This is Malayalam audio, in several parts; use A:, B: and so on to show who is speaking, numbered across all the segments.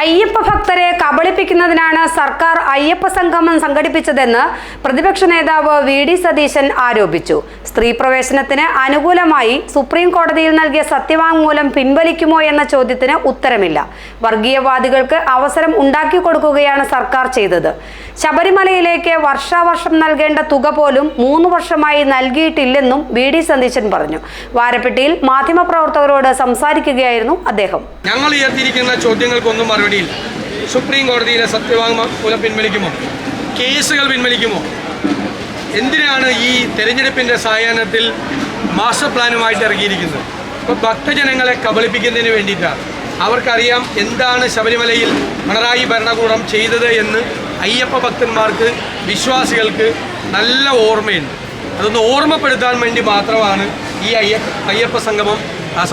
A: അയ്യപ്പ ഭക്തരെ കബളിപ്പിക്കുന്നതിനാണ് സർക്കാർ അയ്യപ്പ സംഗമം സംഘടിപ്പിച്ചതെന്ന് പ്രതിപക്ഷ നേതാവ് വി ഡി സതീശൻ ആരോപിച്ചു. സ്ത്രീ പ്രവേശനത്തിന് അനുകൂലമായി സുപ്രീം കോടതിയിൽ നൽകിയ സത്യവാങ്മൂലം പിൻവലിക്കുമോ എന്ന ചോദ്യത്തിന് ഉത്തരമില്ല. വർഗീയവാദികൾക്ക് അവസരം ഉണ്ടാക്കി കൊടുക്കുകയാണ് സർക്കാർ ചെയ്തത്. ശബരിമലയിലേക്ക് വർഷാവർഷം നൽകേണ്ട തുക പോലും മൂന്ന് വർഷമായി നൽകിയിട്ടില്ലെന്നും വി ഡി സതീശൻ പറഞ്ഞു. വാരപ്പെട്ടിയിൽ മാധ്യമപ്രവർത്തകരോട് സംസാരിക്കുകയായിരുന്നു അദ്ദേഹം.
B: ഞങ്ങൾ ഉയർത്തിയിരിക്കുന്ന ചോദ്യങ്ങൾക്കൊന്നും മറുപടിയില്ല. സുപ്രീം കോടതിയിലെ സത്യവാങ്മൂലം പിൻവലിക്കുമോ? കേസുകൾ പിൻവലിക്കുമോ? എന്തിനാണ് ഈ തെരഞ്ഞെടുപ്പിന്റെ സായാഹ്നത്തിൽ മാസ്റ്റർ പ്ലാനുമായിട്ട് ഇറങ്ങിയിരിക്കുന്നത്? ഇപ്പോൾ ഭക്തജനങ്ങളെ കബളിപ്പിക്കുന്നതിന് വേണ്ടിയിട്ടാണ്. അവർക്കറിയാം എന്താണ് ശബരിമലയിൽ പിണറായി ഭരണകൂടം ചെയ്തത് എന്ന് അയ്യപ്പ ഭക്തന്മാർക്ക് വിശ്വാസികൾക്ക് നല്ല ഓർമ്മയുണ്ട്. അതൊന്ന് ഓർമ്മപ്പെടുത്താൻ വേണ്ടി മാത്രമാണ് ഈ അയ്യപ്പ അയ്യപ്പ സംഗമം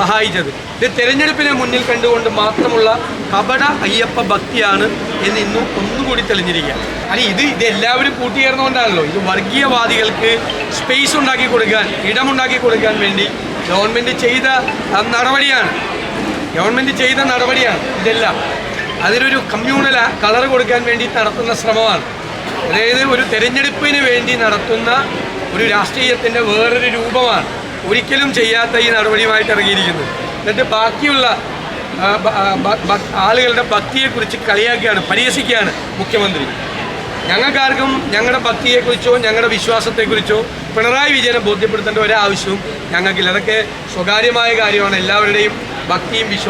B: സഹായിച്ചത്. ഇത് തെരഞ്ഞെടുപ്പിനെ മുന്നിൽ കണ്ടുകൊണ്ട് മാത്രമുള്ള കപട അയ്യപ്പ ഭക്തിയാണ് എന്ന് ഇന്നും ഒന്നുകൂടി തെളിഞ്ഞിരിക്കുക. അല്ല ഇത് ഇത് എല്ലാവരും കൂട്ടിയേർന്നുകൊണ്ടാണല്ലോ ഇത് വർഗീയവാദികൾക്ക് സ്പേസ് ഉണ്ടാക്കി കൊടുക്കാൻ ഇടമുണ്ടാക്കി കൊടുക്കാൻ വേണ്ടി ഗവൺമെന്റ് ചെയ്ത നടപടിയാണ്. ഗവൺമെന്റ് ചെയ്ത നടപടിയാണ് ഇതെല്ലാം. അതിനൊരു കമ്മ്യൂണൽ കളർ കൊടുക്കാൻ വേണ്ടി നടത്തുന്ന ശ്രമമാണ്. അതായത് ഒരു തെരഞ്ഞെടുപ്പിന് വേണ്ടി നടത്തുന്ന ഒരു രാഷ്ട്രീയത്തിന്റെ വേറൊരു രൂപമാണ്. ഒരിക്കലും ചെയ്യാത്ത ഈ നടപടിയുമായിട്ട് ഇറങ്ങിയിരിക്കുന്നത് എന്നിട്ട് ബാക്കിയുള്ള ആളുകളുടെ ഭക്തിയെക്കുറിച്ച് കളിയാക്കുകയാണ് പരിഹസിക്കുകയാണ് മുഖ്യമന്ത്രി. ഞങ്ങൾക്കാർക്കും ഞങ്ങളുടെ ഭക്തിയെക്കുറിച്ചോ ഞങ്ങളുടെ വിശ്വാസത്തെക്കുറിച്ചോ പിണറായി വിജയനെ ബോധ്യപ്പെടുത്തേണ്ട ഒരാവശ്യവും ഞങ്ങൾക്കില്ല. അതൊക്കെ സ്വകാര്യമായ കാര്യമാണ്. എല്ലാവരുടെയും ഭക്തിയും വിശ്വാസവും